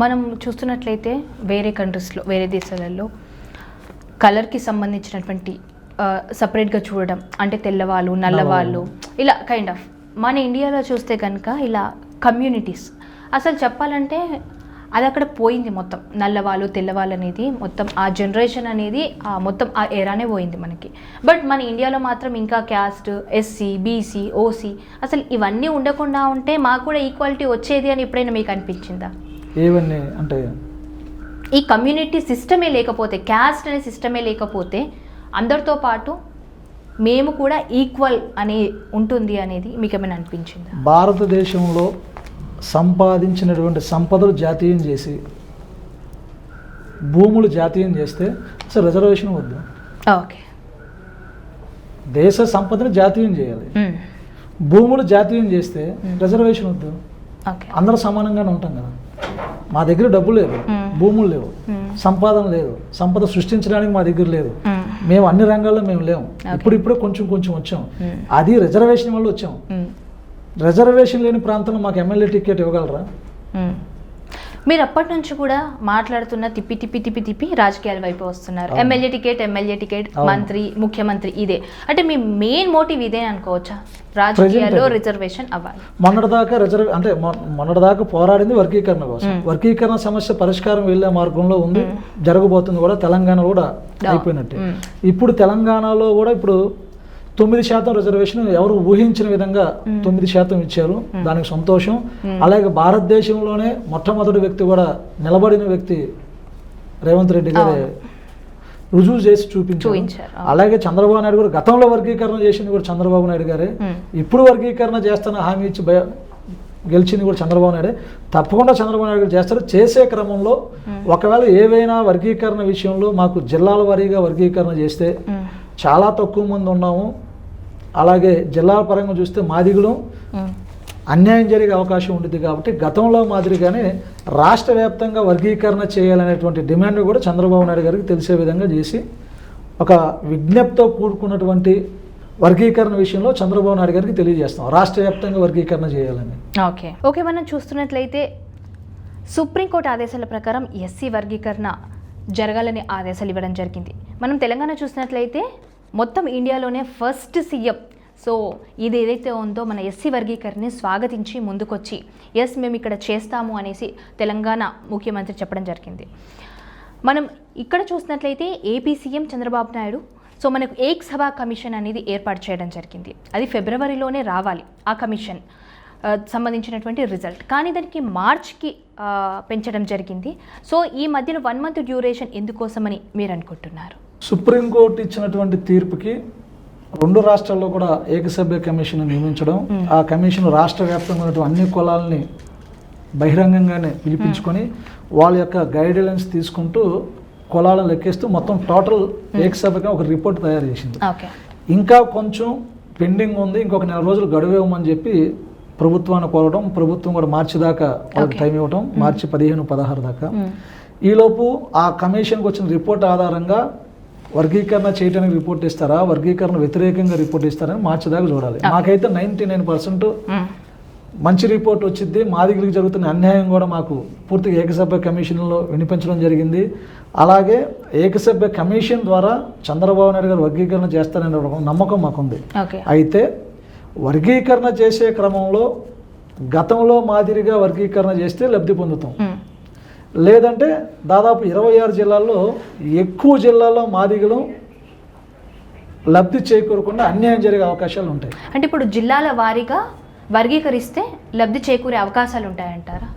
మనం చూస్తున్నట్లయితే వేరే కంట్రీస్లో వేరే దేశాలలో కలర్కి సంబంధించినటువంటి సపరేట్గా చూడడం అంటే తెల్లవాళ్ళు నల్లవాళ్ళు ఇలా కైండ్ ఆఫ్ మన ఇండియాలో చూస్తే కనుక ఇలా కమ్యూనిటీస్. అసలు చెప్పాలంటే అది అక్కడ పోయింది మొత్తం. నల్లవాళ్ళు తెల్లవాళ్ళు అనేది మొత్తం ఆ జనరేషన్ అనేది ఆ మొత్తం ఆ ఏరానే పోయింది మనకి. బట్ మన ఇండియాలో మాత్రం ఇంకా క్యాస్ట్ ఎస్సీ బీసీ ఓసీ అసలు ఇవన్నీ ఉండకుండా ఉంటే మాకు కూడా ఈక్వాలిటీ వచ్చేది అని ఎప్పుడైనా మీకు అనిపించిందా? ఏవన్నీ అంటే? ఈ కమ్యూనిటీ సిస్టమే లేకపోతే క్యాస్ట్ అనే సిస్టమే లేకపోతే అందరితో పాటు మేము కూడా ఈక్వల్ అనే ఉంటుంది అనేది మీకు ఏమైనా అనిపించిందా? భారతదేశంలో సంపాదించినటువంటి సంపదలు జాతీయం చేసి భూములు జాతీయం చేస్తే అసలు రిజర్వేషన్ వద్దు? ఓకే. దేశ సంపదను జాతీయం చేయాలి. భూములు జాతీయం చేస్తే రిజర్వేషన్ వద్దు? అందరూ సమానంగానే ఉంటాం కదా? మా దగ్గర డబ్బు లేదు. భూములు లేవు. సంపాదన లేదు సంపద సృష్టించడానికి మా దగ్గర లేదు మ్మ్. అన్ని రంగాల్లో మేము లేము. ఇప్పుడు ఇప్పుడే కొంచెం కొంచెం వచ్చాం. అది రిజర్వేషన్ వల్ల వచ్చాం. రిజర్వేషన్ లేని ప్రాంతంలో మాకు ఎమ్మెల్యే టికెట్ ఇవ్వగలరా. మీరు అప్పటి నుంచి కూడా మాట్లాడుతున్న తిప్పి తిప్పి తిప్పి తిప్పి రాజకీయాల వైపు వస్తున్నారు. MLA ticket MLA ticket. మంత్రి ముఖ్యమంత్రి ఇదే అంటే మీ మెయిన్ మోటివ్ ఇదే అనుకోవచ్చా రాజకీయాల్లో. రిజర్వేషన్ అవ్వాలి మొన్నటిదాకా రిజర్వ్ అంటే మొన్నటిదాకా పోరాడింది వర్గీకరణ కోసం. వర్గీకరణ సమస్య పరిష్కారం వెళ్ళే మార్గంలో ఉంది. జరగబోతుంది కూడా తెలంగాణ కూడా. అయిపోయినట్టే. ఇప్పుడు తెలంగాణలో కూడా ఇప్పుడు తొమ్మిది శాతం రిజర్వేషన్ ఎవరు ఊహించిన విధంగా మ్మ్. తొమ్మిది శాతం ఇచ్చారు. దానికి సంతోషం. అలాగే భారతదేశంలోనే మొట్టమొదటి వ్యక్తి కూడా నిలబడిన వ్యక్తి రేవంత్ రెడ్డి గారే. రుజువు చేసి చూపించారు. అలాగే చంద్రబాబు నాయుడు గారు గతంలో వర్గీకరణ చేసింది కూడా చంద్రబాబు నాయుడు గారే. ఇప్పుడు వర్గీకరణ చేస్తున్న హామీ ఇచ్చి భయ గెలిచింది కూడా చంద్రబాబు నాయుడే తప్పకుండా చంద్రబాబు నాయుడు గారు చేస్తారు చేసే క్రమంలో. ఒకవేళ ఏవైనా వర్గీకరణ విషయంలో మాకు జిల్లాల వారీగా వర్గీకరణ చేస్తే. చాలా తక్కువ మంది ఉన్నాము అలాగే జిల్లాల పరంగా చూస్తే మాదిగులు. అన్యాయం జరిగే అవకాశం ఉంటుంది కాబట్టి గతంలో మాదిరిగానే రాష్ట్ర వ్యాప్తంగా వర్గీకరణ చేయాలనేటువంటి డిమాండ్ కూడా చంద్రబాబు నాయుడు గారికి తెలిసే విధంగా చేసి ఒక విజ్ఞప్తితో కూడుకున్నటువంటి వర్గీకరణ విషయంలో చంద్రబాబు నాయుడు గారికి తెలియజేస్తాం. రాష్ట్ర వ్యాప్తంగా వర్గీకరణ చేయాలని. ఓకే. ఓకే మనం చూస్తున్నట్లయితే సుప్రీంకోర్టు ఆదేశాల ప్రకారం ఎస్సీ వర్గీకరణ జరగాలని ఆదేశాలు ఇవ్వడం జరిగింది. మనం తెలంగాణ చూసినట్లయితే మొత్తం ఇండియాలోనే ఫస్ట్ సీఎం సో ఇది ఏదైతే ఉందో మన ఎస్సీ వర్గీకరణని స్వాగతించి ముందుకొచ్చి ఎస్ మేము ఇక్కడ చేస్తాము అనేసి తెలంగాణ ముఖ్యమంత్రి చెప్పడం జరిగింది. మనం ఇక్కడ చూసినట్లయితే AP CM Chandrababu Naidu so మనకు ఏక్ సభా కమిషన్ అనేది ఏర్పాటు చేయడం జరిగింది. అది ఫిబ్రవరిలోనే రావాలి ఆ కమిషన్ సంబంధించినటువంటి రిజల్ట్ కానీ దానికి మార్చ్కి పెంచడం జరిగింది. సో ఈ మధ్యలో వన్ మంత్ డ్యూరేషన్ ఎందుకోసమని మీరు అనుకుంటున్నారు? సుప్రీంకోర్టు ఇచ్చినటువంటి తీర్పుకి రెండు రాష్ట్రాల్లో కూడా ఏకసభ్య కమిషన్ నియమించడం మ్మ్. ఆ కమిషన్ రాష్ట్ర వ్యాప్తంగా ఉన్నటువంటి అన్ని కులాలని బహిరంగంగానే పిలిపించుకొని వాళ్ళ యొక్క గైడ్లైన్స్ తీసుకుంటూ కులాలను లెక్కిస్తూ మొత్తం టోటల్ ఏకసభగా ఒక రిపోర్ట్ తయారు చేసింది ఇంకా కొంచెం పెండింగ్ ఉంది ఇంకొక నెల రోజులు గడువు ఇవ్వమని చెప్పి ప్రభుత్వాన్ని కోరడం ప్రభుత్వం కూడా మార్చి దాకా వాళ్ళకి. టైం ఇవ్వడం మార్చి పదిహేను పదహారు దాకా. ఈలోపు ఆ కమిషన్కి వచ్చిన రిపోర్ట్ ఆధారంగా వర్గీకరణ చేయడానికి రిపోర్ట్ ఇస్తారా? వర్గీకరణ వ్యతిరేకంగా రిపోర్ట్ ఇస్తారని మార్చి దాకా చూడాలి. మాకైతే నైంటీ నైన్ పర్సెంట్. మంచి రిపోర్ట్ వచ్చింది మాదిగలకు జరుగుతున్న అన్యాయం కూడా మాకు పూర్తిగా ఏకసభ్య కమిషన్లో వినిపించడం జరిగింది. అలాగే ఏకసభ్య కమిషన్ ద్వారా చంద్రబాబు నాయుడు గారు వర్గీకరణ చేస్తారనే నమ్మకం మాకుంది. అయితే వర్గీకరణ చేసే క్రమంలో గతంలో మాదిరిగా వర్గీకరణ చేస్తే లబ్ధి పొందుతాం. లేదంటే దాదాపు ఇరవై ఆరు జిల్లాల్లో ఎక్కువ జిల్లాల్లో మాదిగలు లబ్ధి చేకూరకుండా అన్యాయం జరిగే అవకాశాలు ఉంటాయి. అంటే ఇప్పుడు జిల్లాల వారీగా వర్గీకరిస్తే లబ్ధి చేకూరే అవకాశాలు ఉంటాయంటారా?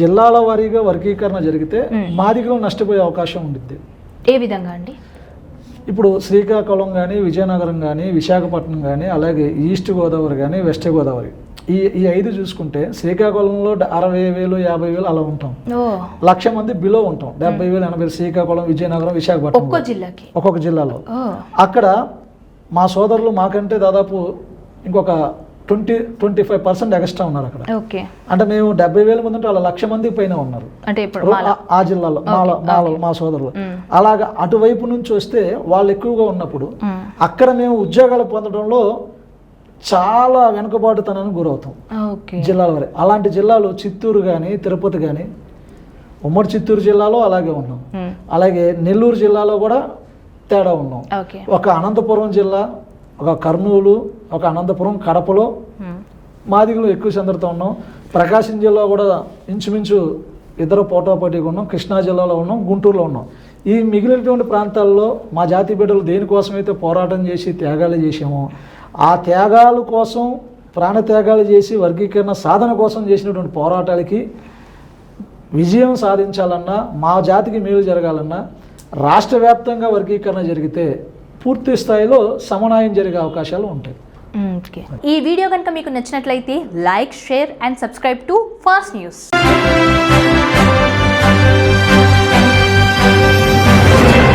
జిల్లాల వారీగా వర్గీకరణ జరిగితే. మాదిగలు నష్టపోయే అవకాశం ఉంటుంది ఏ విధంగా అండి? ఇప్పుడు శ్రీకాకుళం కానీ విజయనగరం కానీ విశాఖపట్నం కానీ అలాగే ఈస్ట్ గోదావరి కానీ వెస్ట్ గోదావరి ఈ ఈ ఐదు చూసుకుంటే శ్రీకాకుళంలో అరవై వేలు యాభై వేలు అలా ఉంటాం. లక్ష మంది బిలో ఉంటాం. డెబ్బై వేలు ఎనభై వేలు శ్రీకాకుళం విజయనగరం విశాఖపట్నం ఒక్కో జిల్లాకి. ఒక్కొక్క జిల్లాలో. అక్కడ మా సోదరులు మాకంటే దాదాపు ఇంకొక twenty twenty five percent extra ఉన్నారు అక్కడ. అంటే మేము డెబ్బై వేల మంది ఉంటే వాళ్ళ లక్ష మంది పైన ఉన్నారు. ఆ- జిల్లాలో మాలో. మా సోదరులు. అలాగా అటువైపు నుంచి వస్తే వాళ్ళు ఎక్కువగా ఉన్నప్పుడు. అక్కడ మేము ఉద్యోగాలు పొందడంలో చాలా వెనుకబాటుతనానికి గురవుతాం జిల్లాల వరకు అలాంటి జిల్లాలు చిత్తూరు కానీ తిరుపతి కానీ ఉమ్మడి చిత్తూరు జిల్లాలో అలాగే ఉన్నాం. అలాగే నెల్లూరు జిల్లాలో కూడా తేడా ఉన్నాం. ఒక అనంతపురం జిల్లా ఒక కర్నూలు ఒక అనంతపురం కడపలో. మాదిగలు ఎక్కువ చెందుతూ ఉన్నాం. ప్రకాశం జిల్లా కూడా ఇంచుమించు ఇద్దరు పోటాపోటీగా ఉన్నాం. కృష్ణా జిల్లాలో ఉన్నాం. గుంటూరులో ఉన్నాం. ఈ మిగిలినటువంటి ప్రాంతాల్లో మా జాతి బిడ్డలు దేనికోసమైతే పోరాటం చేసి త్యాగాలు చేసామో ఆ త్యాగాల కోసం ప్రాణత్యాగాలు చేసి వర్గీకరణ సాధన కోసం చేసినటువంటి పోరాటాలకి విజయం సాధించాలన్నా మా జాతికి మేలు జరగాలన్నా రాష్ట్ర వ్యాప్తంగా వర్గీకరణ జరిగితే పూర్తి స్థాయిలో సమన్వయం జరిగే అవకాశాలు ఉంటాయి. ఈ వీడియో కనుక మీకు నచ్చినట్లయితే like share and subscribe to fast news.